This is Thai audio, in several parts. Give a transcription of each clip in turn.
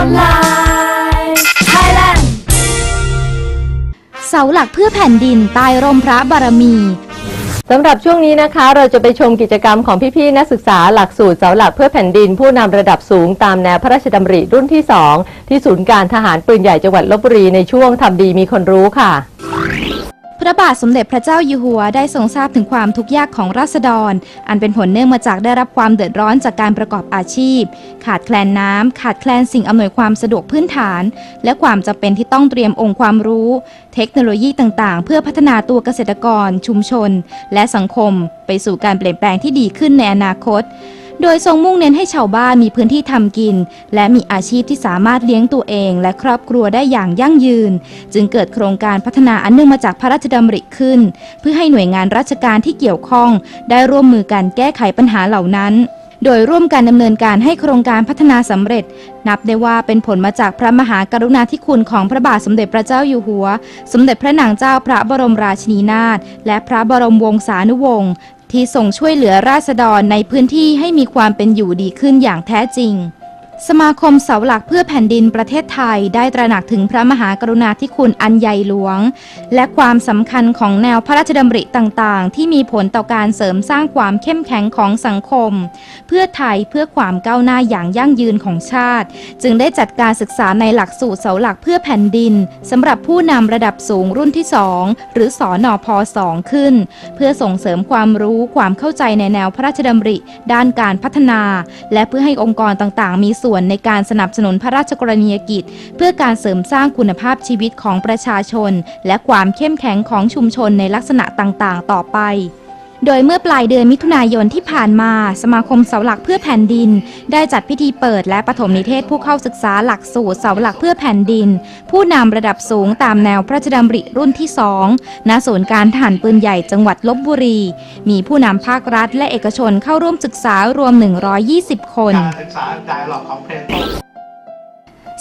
อนไลน์ ไทยแลนด์ เสาหลักเพื่อแผ่นดินใต้ร่มพระบารมี สำหรับช่วงนี้นะคะ เราจะไปชมกิจกรรมของพี่ๆนักศึกษาหลักสูตรเสาหลักเพื่อแผ่นดิน ผู้นำระดับสูงตามแนวพระราชดำริรุ่นที่ 2 ที่ศูนย์การทหารปืนใหญ่จังหวัดลบบุรีในช่วงทำดีมีคนรู้ค่ะ พระบาทสมเด็จพระเจ้าอยู่หัวได้ทรงทราบถึงความทุกข์ยากของราษฎร อันเป็นผลเนื่องมาจากได้รับความเดือดร้อนจากการประกอบอาชีพ ขาดแคลนน้ำ ขาดแคลนสิ่งอำนวยความสะดวกพื้นฐาน และความจำเป็นที่ต้องเตรียมองค์ความรู้ เทคโนโลยีต่างๆ เพื่อพัฒนาตัวเกษตรกร ชุมชน และสังคม ไปสู่การเปลี่ยนแปลงที่ดีขึ้นในอนาคต โดยทรงมุ่งเน้นให้ชาวบ้านมีพื้นที่ทำกิน และมีอาชีพที่สามารถเลี้ยงตัวเอง และครอบครัวได้อย่างยั่งยืน จึงเกิดโครงการพัฒนาอันเนื่องมาจากพระราชดำริขึ้น เพื่อให้หน่วยงานราชการที่เกี่ยวข้อง ได้ร่วมมือกันแก้ไขปัญหาเหล่านั้นโดยร่วมการดำเนินการให้โครงการพัฒนาสำเร็จ นับได้ว่าเป็นผลมาจากพระมหากรุณาธิคุณของพระบาทสมเด็จพระเจ้าอยู่หัว สมเด็จพระนางเจ้าพระบรมราชินีนาถและพระบรมวงศานุวงศ์ ที่ทรงช่วยเหลือราษฎรในพื้นที่ให้มีความเป็นอยู่ดีขึ้นอย่างแท้จริง สมาคมเสาหลักเพื่อแผ่นดินประเทศไทยได้ตระหนักถึงพระมหากรุณาธิคุณอันใหญ่หลวง และความสำคัญของแนวพระราชดำริต่างๆ ที่มีผลต่อการเสริมสร้างความเข้มแข็งของสังคม เพื่อไทยเพื่อความก้าวหน้าอย่างยั่งยืนของชาติ จึงได้จัดการศึกษาในหลักสูตรเสาหลักเพื่อแผ่นดินสำหรับผู้นำระดับสูงรุ่นที่ 2 หรือสอนอพ2ขึ้น เพื่อส่งเสริมความรู้ความเข้าใจในแนวพระราชดำริ ด้านการพัฒนา และเพื่อให้องค์กรต่างๆ มีส่วนในการสนับสนุนพระราชกรณียกิจ เพื่อการเสริมสร้างคุณภาพชีวิตของประชาชน และความเข้มแข็งของชุมชนในลักษณะต่างๆ ต่อไป โดยเมื่อปลายเดือนมิถุนายนที่ผ่านมา สมาคมเสาหลักเพื่อแผ่นดิน ได้จัดพิธีเปิดและปฐมนิเทศผู้เข้าศึกษาหลักสูตรเสาหลักเพื่อแผ่นดิน ผู้นำระดับสูงตามแนวพระราชดำริรุ่นที่2ณศูนย์การทหารปืนใหญ่จังหวัดลบบุรี มีผู้นำภาครัฐและเอกชนเข้าร่วมศึกษารวม 120 คน การศึกษาไดอะล็อกของเพลง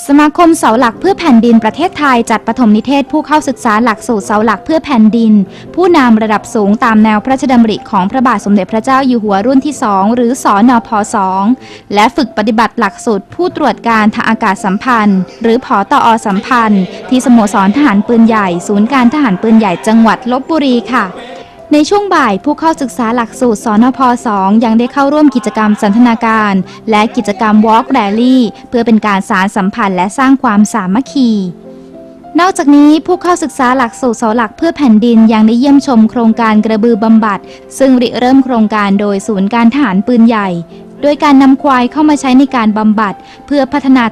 สมาคมเสาหลักเพื่อแผ่นดินประเทศไทยจัดปฐมนิเทศผู้เข้าศึกษาหลักสูตรเสาหลักเพื่อแผ่นดิน ผู้นำระดับสูงตามแนวพระราชดำริของพระบาทสมเด็จพระเจ้าอยู่หัวรุ่นที่ 2 หรือสอนอพ2และฝึกปฏิบัติหลักสูตรผู้ตรวจการทางอากาศสัมพันธ์ หรือผอตอสัมพันธ์ ที่สโมสรทหารปืนใหญ่ ศูนย์การทหารปืนใหญ่จังหวัดลบบุรีค่ะ ในช่วงบ่ายผู้เข้าศึกษาหลักสูตรสอนพ 2 ยังได้เข้าร่วมกิจกรรมสันทนาการ และกิจกรรม Walk Rally เพื่อเป็นการสารสัมพันธ์และสร้างความสามัคคี นอกจากนี้ผู้เข้าศึกษาหลักสูตรเสาหลักเพื่อแผ่นดินยังได้เยี่ยมชมโครงการกระบือบำบัด ซึ่งริเริ่มโครงการโดยศูนย์การทหารปืนใหญ่ โดยการนำควายเข้ามาใช้ในการบำบัด เพื่อพัฒนา